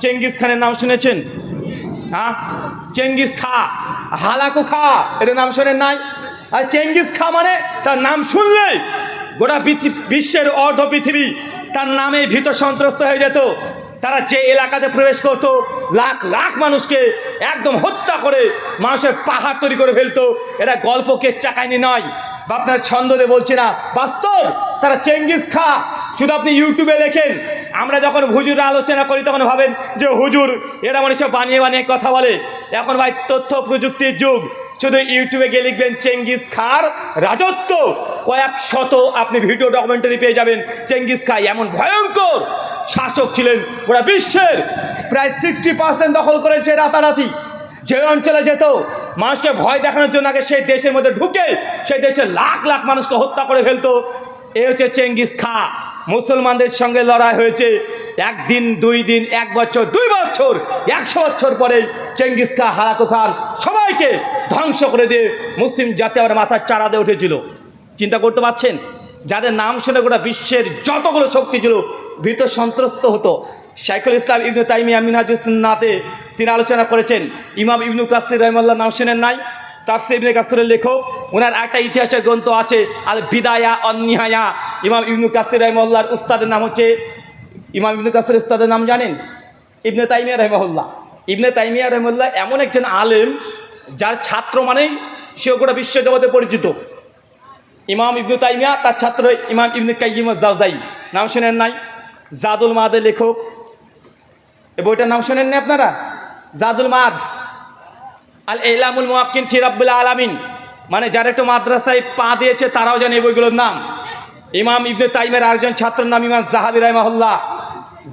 Genghis খানের নাম শুনেছেন? হ্যাঁ? চেঙ্গিস খা। হালাকু খা। এর নাম শোনেন নাই? আর চেঙ্গিস খা মানে তার নাম শুনলেই গোটা বিশ্বের অর্ধ পৃথিবী তার নামে ভীত সন্ত্রস্ত হয়ে যেত। তারা যে এলাকাতে প্রবেশ করত, লাখ লাখ মানুষকে একদম হত্যা করে মানুষের পাহাড় তৈরি করে ফেলতো। এরা গল্পকে চাকায়নি নয়। বা আপনার ছন্দ দিয়ে বলছি না। বাস্তব, তারা চেঙ্গিস খা। শুধু আপনি ইউটিউবে লেখেন আমরা যখন হুজুর আলোচনা করি, তখন ভাবেন যে হুজুর, এরা মানে সব বানিয়ে বানিয়ে কথা বলে। এখন ভাই, তথ্য প্রযুক্তির যুগ। শুধু ইউটিউবে গিয়ে লিখবেন, চেঙ্গিস খার রাজত্ব। কয়েক শত আপনি ভিডিও ডকুমেন্টারি পেয়ে যাবেন, চেঙ্গিস খা এমন ভয়ঙ্কর শাসক ছিলেন ওরা বিশ্বের। প্রায় সিক্সটি পার্সেন্ট দখল করেছে রাতারাতি। যে অঞ্চলে যেত, মানুষকে ভয় দেখানোর জন্য আগে সেই দেশের মধ্যে ঢুকে, সেই দেশের লাখ লাখ মানুষকে হত্যা করে ফেলতো। এ হচ্ছে চেঙ্গিস খা। মুসলমানদের সঙ্গে লড়াই হয়েছে। একদিন, দুই দিন, এক বছর, দুই বছর, একশো বছর পরে চেঙ্গিস খা, হালাকু খান সবাইকে ধ্বংস করে দিয়ে মুসলিম জাতি আবার মাথার চারা দিয়ে উঠেছিল। চিন্তা করতে পারছেন? যাদের নাম শুনে গোটা বিশ্বের যতগুলো শক্তি ছিল, ভীত সন্ত্রস্ত হতো। শাইখুল ইসলাম ইবনু তাইমিয়া মিনহাজুসনাতে তিনি আলোচনা করেছেন। ইমাম ইবনু কাসির রহমাল্লাহ নাম শুনেন নাই। তাফসির ইবনে কাসিরের লেখক। ওনার একটা ইতিহাসের গ্রন্থ আছে আর বিদায়া অন্নিহায়া। ইমাম ইবনু কাসির রহমাল্লাহর উস্তাদের নাম হচ্ছে, ইমাম ইবনু কাসির উস্তাদের নাম জানেন? ইবনে তাইমিয়া রহমাল্লাহ ইবনে তাইমিয়া রহমাল্লাহ এমন একজন আলেম, যার ছাত্র মানেই সে গোটা বিশ্ব জগতে পরিচিত। ইমাম ইবনু তাইমিয়া, তার ছাত্র ইমাম ইবনু কাইম জাউজাই নাম শোনেন নাই? জাদুল মাদের লেখক। এ বইটার নাম শোনেন না আপনারা? জাদুল মাদ। আল এলামুল মোয়াক্কিন সিরাবুল্লাহ আলামিন। মানে যারা একটু মাদ্রাসায় পা দিয়েছে, তারাও জানে এই বইগুলোর নাম। ইমাম ইবনে তাইমের আরেকজন ছাত্রের নাম ইমাম জাহাবি রহমাহুল্লাহ,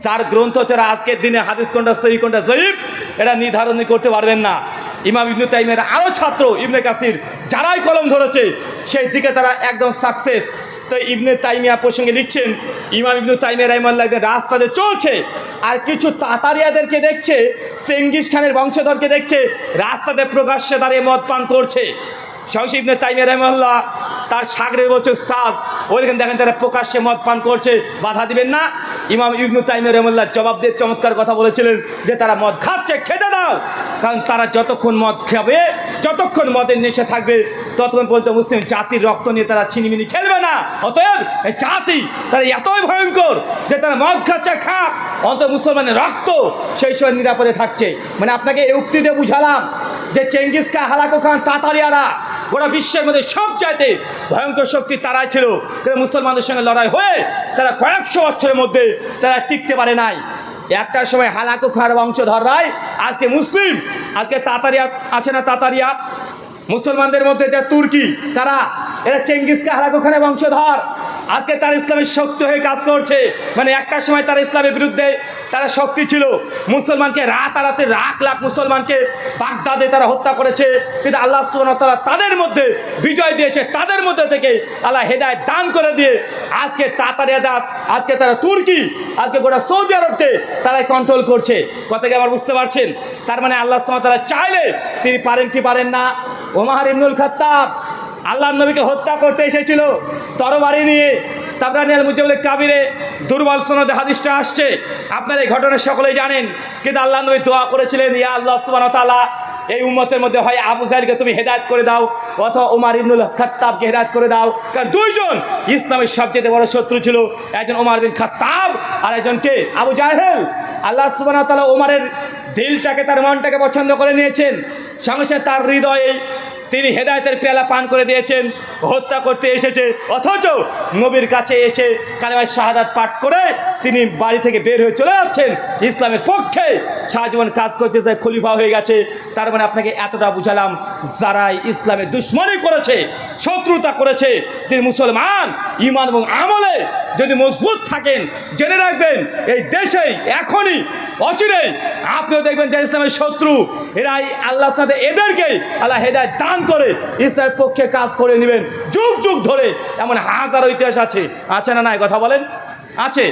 যার গ্রন্থ ছাড়া আজকের দিনে হাদিস কোনটা সহি, কোনটা জয়ীব এটা নির্ধারণ করতে পারবেন না। ইমাম ইবনু তাইমের আরও ছাত্র ইবনে কাসির, যারাই কলম ধরেছে, সেই দিকে তারা একদম সাকসেস তো ইবনে তাইমিয়া প্রসঙ্গে লিখছেন, ইমাম ইবনু তাইমিয়া রহমাল্লাহ একদিন রাস্তাতে চলছে, আর কিছু তাতারিয়াদেরকে দেখছে, চেঙ্গিস খানের বংশধরকে দেখছে, রাস্তাতে প্রকাশ্যে দাঁড়িয়ে মদ পান করছে। সংসদ ইবনে তাইমিয়া রহমাল্লাহ তার সাগরের বছর সাজ ওইখানে দেখেন তারা প্রকাশ্যে মদ পান করছে, বাধা দিবেন না। ইমাম ইবনু তাইমিয়া রহমাল্লাহ জবাব দিয়ে চমৎকার কথা বলেছিলেন যে তারা মদ খাচ্ছে, খেতে দাও। কারণ তারা যতক্ষণ মদ খাবে, যতক্ষণ মদের নেশা থাকবে, ততক্ষণ পর্যন্ত মুসলিম জাতির রক্ত নিয়ে তারা ছিনিমিনি খেলবে না। অতএব এই জাতি তারা এতই ভয়ঙ্কর যে তারা মদ খাচ্ছে, খাক। অন্ত মুসলমানের রক্ত সেই সময় নিরাপদে থাকছে। মানে আপনাকে এই উক্তি দিয়ে বুঝালাম যে চেঙ্গিস খা হালাকু খান তাতারিয়ারা গোটা বিশ্বের মধ্যে সব চাইতে ভয়ঙ্কর শক্তি তারাই ছিল। তারা মুসলমানদের সঙ্গে লড়াই হয়ে তারা কয়েকশো বছরের মধ্যে তারা টিকতে পারে নাই। একটা সময় হালাকু খার বংশধররাই আজকে মুসলিম, আজকে তাতারিয়া আছে না তাতারিয়া? মুসলমানদের মধ্যে যে তুর্কি, তারা, এরা চেঙ্গিসকে হালাকু খানের বংশধর। আজকে তারা ইসলামের শক্তি হয়ে কাজ করছে। মানে একটা সময় তারা ইসলামের বিরুদ্ধে তারা শক্তি ছিল। মুসলমানকে রাত রাতারাতে লাখ লাখ মুসলমানকে বাগদাদে তারা হত্যা করেছে। কিন্তু আল্লাহ সুবহানাহু তাদের মধ্যে বিজয় দিয়েছে। তাদের মধ্যে থেকে আল্লাহ হেদায় দান করে দিয়ে আজকে তাতারিয়াদা আজকে তারা তুর্কি, আজকে গোটা সৌদি আরবকে তারাই কন্ট্রোল করছে। কথাকে আমার বুঝতে পারছেন? তার মানে আল্লাহ তারা চাইলে তিনি পারেন কি পারেন না? ওমাহার ইবনুল খাত্তাব আল্লাহ নবীকে হত্যা করতে এসেছিল। তরবারি নিয়ে তাবরা নিয়াল মুজিবুল কাবিরে দুর্বল সনদে হাদিসটা আসছে। আপনার এই ঘটনা সকলেই জানেন, কিন্তু আল্লাহ নবী দোয়া করেছিলেন, ইয়া আল্লাহ সুবান তালা এই উম্মতের মধ্যে হয় আবু জাহেলকে তুমি হেদায়ত করে দাও, অথবা ওমার ইবনুল খাত্তাবকে হেদায়ত করে দাও। কারণ দুইজন ইসলামের সবচেয়ে বড় শত্রু ছিল, একজন ওমার বিন খাত্তাব, আর একজনকে আবু জাহেল। আল্লাহ সুবান তালা ওমারের দিলটাকে, তার মনটাকে পছন্দ করে নিয়েছেন। সঙ্গে সঙ্গে তার হৃদয়ে তিনি হেদায়তের পেলা পান করে দিয়েছেন, হত্যা করতে এসেছে, অথচ নবীর কাছে এসে কালেমায় শাহাদাত পাঠ করে তিনি বাড়ি থেকে বের হয়ে চলে যাচ্ছেন ইসলামের পক্ষে। সারা জীবন কাজ করছে যে খলিফা হয়ে গেছে। তার মানে আপনাকে এতটা বুঝালাম, যারাই ইসলামের দুশ্মনী করেছে, শত্রুতা করেছে তিনি মুসলমান ইমান এবং আমলে যদি মজবুত থাকেন, জেনে রাখবেন, এই দেশেই, এখনই, অচিরেই আপনিও দেখবেন যে ইসলামের শত্রু, এরাই আল্লাহর সাথে এদেরকেই আল্লাহ হেদায় দান করে ইসলামের পক্ষে কাজ করে নেবেন, যুগ যুগ ধরে। এমন হাজারো ইতিহাস আছে। আছে না নাই? কথা বলেন? আছে।